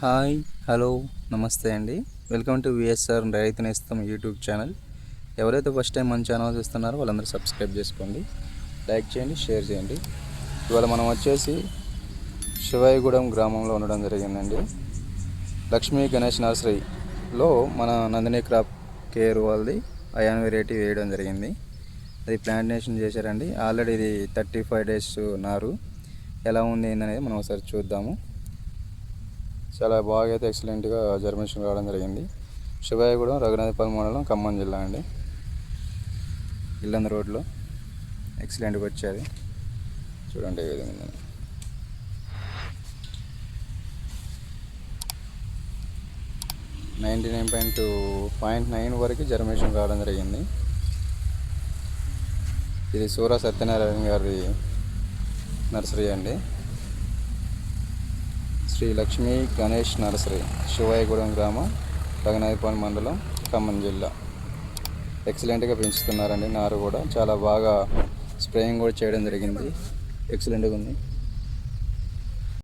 Hi hello నమస్తే అండి. Welcome to VSR Rythu Nestham YouTube channel. ఎవరైతే ఫస్ట్ టైం మన ఛానల్ చూస్తున్నారో వాళ్ళందరూ సబ్స్క్రైబ్ చేసుకోండి. లైక్ చేయండి షేర్ చేయండి. ఇవాళ మనం వచ్చేసి శివాయిగూడెం గ్రామంలో ఉండడం జరిగిందండి. లక్ష్మీ గణేష్ నర్సరీలో మన నందిని క్రాప్ కేర్ వాళ్ళది అయాన్ వెరైటీ వేయడం జరిగింది. అది ప్లాంటేషన్ చేశారండి. ఆల్రెడీ ఇది థర్టీ ఫైవ్ డేస్ నారు ఎలా ఉంది ఏందనేది మనం ఒకసారి చూద్దాము. చాలా బాగా అయితే ఎక్సలెంట్గా జర్మినేషన్ రావడం జరిగింది. శివాయగూడెం రఘునాథపల్లి మండలం ఖమ్మం జిల్లా అండి. ఇల్లంద రోడ్లో ఎక్సలెంట్గా వచ్చేది. చూడండి ఏ విధంగా ఉందని ninety nine point point nine వరకు జర్మినేషన్ రావడం జరిగింది. ఇది సూర సత్యనారాయణ గారి నర్సరీ అండి. శ్రీ లక్ష్మీ గణేష్ నర్సరీ శివాయగూడెం గ్రామం రఘునాథపాలెం మండలం ఖమ్మం జిల్లా. ఎక్సలెంట్గా పెంచుతున్నారండి నారు కూడా. చాలా బాగా స్ప్రేయింగ్ కూడా చేయడం జరిగింది. ఎక్సలెంట్గా ఉంది.